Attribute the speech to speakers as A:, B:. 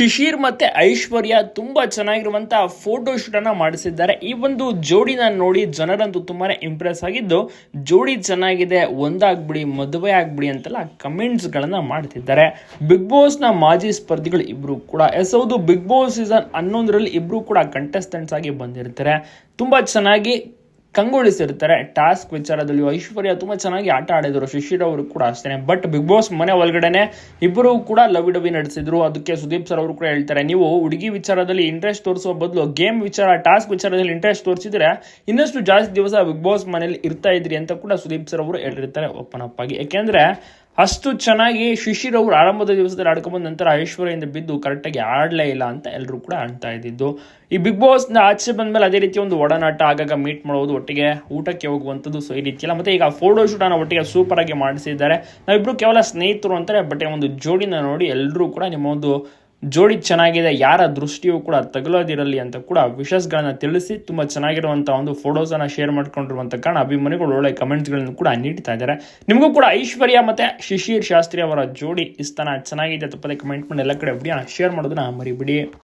A: ಶಿಶಿರ್ ಮತ್ತೆ ಐಶ್ವರ್ಯ ತುಂಬಾ ಚೆನ್ನಾಗಿರುವಂತಹ photo shoot ಅನ್ನ ಮಾಡಿಸಿದ್ದಾರೆ. ಈ ಒಂದು ಜೋಡಿನ ನೋಡಿ ಜನರಂತೂ ತುಂಬಾನೇ ಇಂಪ್ರೆಸ್ ಆಗಿದ್ದು, ಜೋಡಿ ಚೆನ್ನಾಗಿದೆ, ಒಂದಾಗ್ಬಿಡಿ, ಮದುವೆ ಆಗ್ಬಿಡಿ ಅಂತೆಲ್ಲ ಕಮೆಂಟ್ಸ್ ಗಳನ್ನ ಮಾಡ್ತಿದ್ದಾರೆ. ಬಿಗ್ ಬಾಸ್ನ ಮಾಜಿ ಸ್ಪರ್ಧಿಗಳು ಇಬ್ರು ಕೂಡ, ಎಸ್ ಹೌದು ಬಿಗ್ ಬಾಸ್ ಸೀಸನ್ ಹನ್ನೊಂದರಲ್ಲಿ ಇಬ್ರು ಕೂಡ ಕಂಟೆಸ್ಟೆಂಟ್ಸ್ ಆಗಿ ಬಂದಿರ್ತಾರೆ. ತುಂಬಾ ಚೆನ್ನಾಗಿ ಕಂಗೊಳಿಸಿರ್ತಾರೆ. ಟಾಸ್ಕ್ ವಿಚಾರದಲ್ಲಿ ಐಶ್ವರ್ಯ ತುಂಬಾ ಚೆನ್ನಾಗಿ ಆಟ ಆಡಿದ್ರು. ಶಿಶಿರ್ ಅವರು ಕೂಡ ಅಷ್ಟೇ ಬಟ್ ಬಿಗ್ ಬಾಸ್ ಮನೆ ಒಳಗಡೆನೆ ಇಬ್ಬರು ಕೂಡ ಲವ್ ಡವಿ ನಡೆಸಿದ್ರು. ಅದಕ್ಕೆ ಸುದೀಪ್ ಸರ್ ಅವರು ಕೂಡ ಹೇಳ್ತಾರೆ, ನೀವು ಹುಡುಗಿ ವಿಚಾರದಲ್ಲಿ ಇಂಟ್ರೆಸ್ಟ್ ತೋರಿಸೋ ಬದಲು ಗೇಮ್ ವಿಚಾರ, ಟಾಸ್ಕ್ ವಿಚಾರದಲ್ಲಿ ಇಂಟ್ರೆಸ್ಟ್ ತೋರಿಸಿದ್ರೆ ಇನ್ನಷ್ಟು ಜಾಸ್ತಿ ದಿವಸ ಬಿಗ್ ಬಾಸ್ ಮನೇಲಿ ಇರ್ತಾ ಇದ್ರಿ ಅಂತ ಕೂಡ ಸುದೀಪ್ ಸರ್ ಅವರು ಹೇಳಿರ್ತಾರೆ ಓಪನ್ ಅಪ್ ಆಗಿ. ಯಾಕೆಂದ್ರೆ ಅಷ್ಟು ಚೆನ್ನಾಗಿ ಶಿಶಿರ್ ಅವರು ಆರಂಭದ ದಿವಸದಲ್ಲಿ ಆಡ್ಕೊಂಬಂದ ನಂತರ ಐಶ್ವರ್ಯಿಂದ ಬಿದ್ದು ಕರೆಕ್ಟಾಗಿ ಆಡಲೇ ಇಲ್ಲ ಅಂತ ಎಲ್ಲರೂ ಕೂಡ ಆಡ್ತಾ ಇದ್ದಿದ್ದು. ಈ ಬಿಗ್ ಬಾಸ್ನ ಆಚೆ ಬಂದಮೇಲೆ ಅದೇ ರೀತಿ ಒಂದು ಒಡನಾಟ ಆಗಾಗ ಮೀಟ್ ಮಾಡೋದು ಒಟ್ಟಿಗೆ ಊಟಕ್ಕೆ ಹೋಗುವಂಥದ್ದು ಸೊ ಈ ರೀತಿ ಮತ್ತೆ ಈಗ ಫೋಟೋ ಶೂಟ್ ಅನ್ನ ಒಟ್ಟಿಗೆ ಸೂಪರ್ ಆಗಿ ಮಾಡಿಸಿದ್ದಾರೆ. ನಾವಿಬ್ಬರು ಕೇವಲ ಸ್ನೇಹಿತರು ಅಂತಾರೆ ಬಟ್ ಒಂದು ಜೋಡಿನ ನೋಡಿ ಎಲ್ಲರೂ ಕೂಡ ನಿಮ್ಮ ಒಂದು ಜೋಡಿ ಚೆನ್ನಾಗಿದೆ, ಯಾರ ದೃಷ್ಟಿಯೂ ಕೂಡ ತಗಲೋದಿರಲಿ ಅಂತ ಕೂಡ ವಿಶಸ್ಗಳನ್ನ ತಿಳಿಸಿ ತುಂಬಾ ಚೆನ್ನಾಗಿರುವಂತ ಒಂದು ಫೋಟೋಸ್ ಅನ್ನ ಶೇರ್ ಮಾಡ್ಕೊಂಡಿರುವಂತ ಕಾರಣ ಅಭಿಮಾನಿಗಳು ಒಳ್ಳೆ ಕಮೆಂಟ್ಸ್ಗಳನ್ನು ಕೂಡ ನೀಡ್ತಾ ಇದ್ದಾರೆ. ನಿಮಗೂ ಕೂಡ ಐಶ್ವರ್ಯ ಮತ್ತೆ ಶಿಶಿರ್ ಶಾಸ್ತ್ರಿ ಅವರ ಜೋಡಿ ಇಸ್ತಾನ ಚೆನ್ನಾಗಿದೆ ತಪ್ಪದೆ ಕಮೆಂಟ್ ಮಾಡಿ, ಎಲ್ಲ ಕಡೆ ಶೇರ್ ಮಾಡೋದನ್ನ ಮರಿಬಿಡಿ.